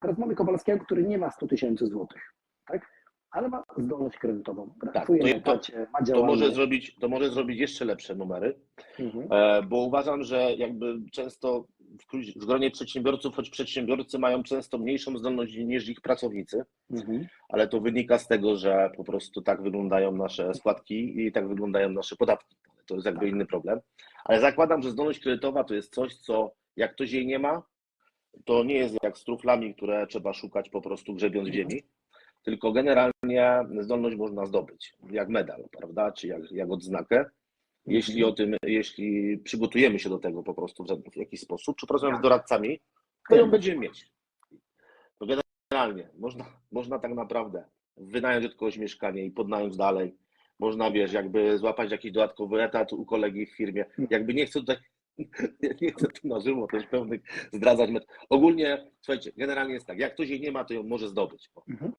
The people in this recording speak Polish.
Teraz mamy Kowalskiego, który nie ma 100 tysięcy złotych, tak? Ale ma zdolność kredytową. Tak, Pracuje to- na to- etacie, ma To działalność. może, zrobić, to może zrobić jeszcze lepsze numery, Mhm. e, bo uważam, że jakby często w gronie przedsiębiorców, choć przedsiębiorcy mają często mniejszą zdolność niż ich pracownicy, Mhm. ale to wynika z tego, że po prostu tak wyglądają nasze składki i tak wyglądają nasze podatki. To jest jakby inny problem. Ale zakładam, że zdolność kredytowa to jest coś, co jak ktoś jej nie ma, to nie jest jak z truflami, które trzeba szukać po prostu grzebiąc w ziemi, tylko generalnie zdolność można zdobyć, jak medal, prawda, czy jak, jak odznakę. Jeśli o tym, jeśli przygotujemy się do tego po prostu w, jakiś sposób, czy porozmawiamy z doradcami, to ją będziemy mieć. To generalnie można, można tak naprawdę wynająć od kogoś mieszkanie i podnająć dalej. Można, wiesz, jakby złapać jakiś dodatkowy etat u kolegi w firmie. Jakby nie chcę tutaj, nie chcę tu na żywo też pełnych zdradzać met. Ogólnie, słuchajcie, generalnie jest tak, jak ktoś jej nie ma, to ją może zdobyć. Mhm.